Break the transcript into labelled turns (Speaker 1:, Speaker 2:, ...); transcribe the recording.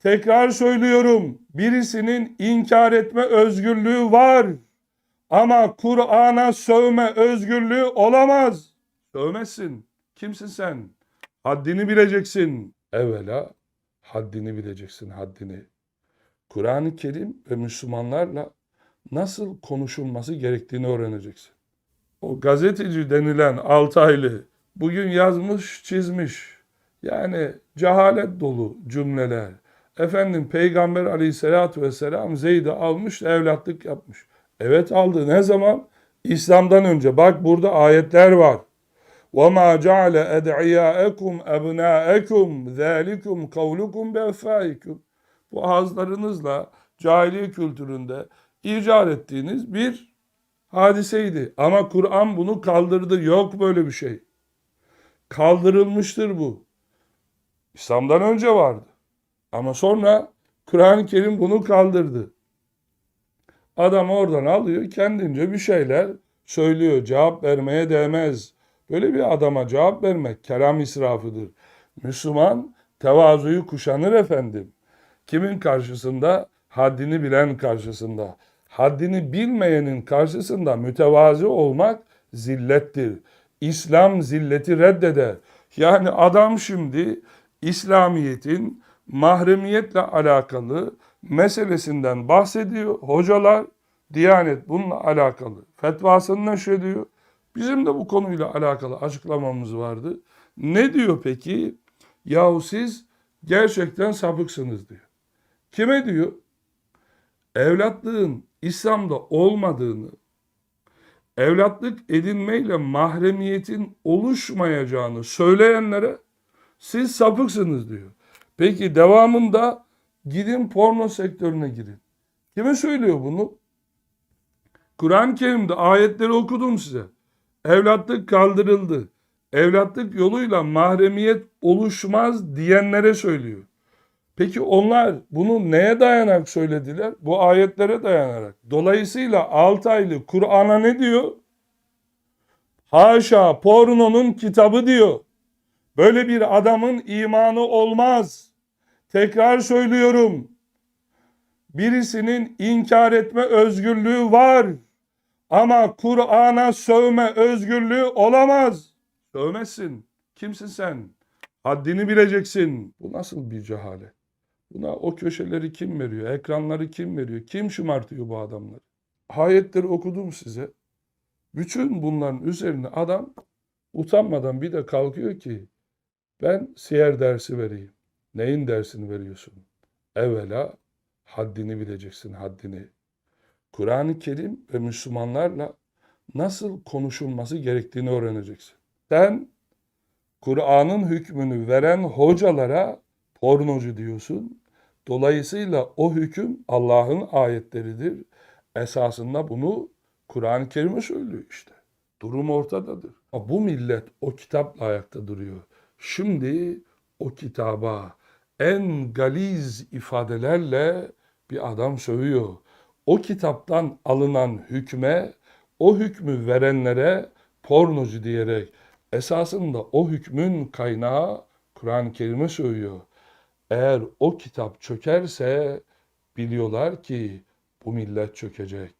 Speaker 1: Tekrar söylüyorum. Birisinin inkar etme özgürlüğü var. Ama Kur'an'a sövme özgürlüğü olamaz. Sövmezsin. Kimsin sen? Haddini bileceksin. Evvela haddini bileceksin, haddini. Kur'an-ı Kerim ve Müslümanlarla nasıl konuşulması gerektiğini öğreneceksin. O gazeteci denilen Altaylı bugün yazmış, çizmiş. Yani cehalet dolu cümleler. Efendim Peygamber aleyhissalatü vesselam Zeyd'i almış, evlatlık yapmış. Evet aldı. Ne zaman? İslam'dan önce. Bak burada ayetler var. وَمَا جَعَلَ اَدْعِيَاءَكُمْ اَبْنَاءَكُمْ ذَٰلِكُمْ قَوْلُكُمْ بَاَفَائِكُمْ Bu ağızlarınızla cahiliye kültüründe icat ettiğiniz bir hadiseydi. Ama Kur'an bunu kaldırdı. Yok böyle bir şey. Kaldırılmıştır bu. İslam'dan önce vardı. Ama sonra Kur'an-ı Kerim bunu kaldırdı. Adam oradan alıyor kendince bir şeyler söylüyor. Cevap vermeye değmez. Böyle bir adama cevap vermek kelam israfıdır. Müslüman tevazuyu kuşanır efendim. Kimin karşısında? Haddini bilen karşısında. Haddini bilmeyenin karşısında mütevazi olmak zillettir. İslam zilleti reddeder. Yani adam şimdi İslamiyet'in mahremiyetle alakalı meselesinden bahsediyor. Hocalar Diyanet bununla alakalı fetvasını neşrediyor. Bizim de bu konuyla alakalı açıklamamız vardı. Ne diyor peki? Yahu siz gerçekten sapıksınız diyor. Kime diyor? Evlatlığın İslam'da olmadığını, evlatlık edinmeyle mahremiyetin oluşmayacağını söyleyenlere siz sapıksınız diyor. Peki devamında gidin porno sektörüne girin. Kime söylüyor bunu? Kur'an-ı Kerim'de ayetleri okudum size. Evlatlık kaldırıldı. Evlatlık yoluyla mahremiyet oluşmaz diyenlere söylüyor. Peki onlar bunu neye dayanarak söylediler? Bu ayetlere dayanarak. Dolayısıyla Altaylı Kur'an'a ne diyor? Haşa pornonun kitabı diyor. Böyle bir adamın imanı olmaz. Tekrar söylüyorum. Birisinin inkar etme özgürlüğü var. Ama Kur'an'a sövme özgürlüğü olamaz. Sövmezsin. Kimsin sen? Haddini bileceksin. Bu nasıl bir cehalet? Buna o köşeleri kim veriyor? Ekranları kim veriyor? Kim şımartıyor bu adamları? Ayetleri okudum size. Bütün bunların üzerine adam utanmadan bir de kalkıyor ki ben siyer dersi vereyim. Neyin dersini veriyorsun? Evvela haddini bileceksin, haddini. Kur'an-ı Kerim ve Müslümanlarla nasıl konuşulması gerektiğini öğreneceksin. Sen Kur'an'ın hükmünü veren hocalara pornocu diyorsun. Dolayısıyla o hüküm Allah'ın ayetleridir. Esasında bunu Kur'an-ı Kerim'e söylüyor işte. Durum ortadadır. Bu millet o kitapla ayakta duruyor. Şimdi o kitaba en galiz ifadelerle bir adam sövüyor. O kitaptan alınan hükme, o hükmü verenlere pornocu diyerek esasında o hükmün kaynağı Kur'an-ı Kerim'e söylüyor. Eğer o kitap çökerse biliyorlar ki bu millet çökecek.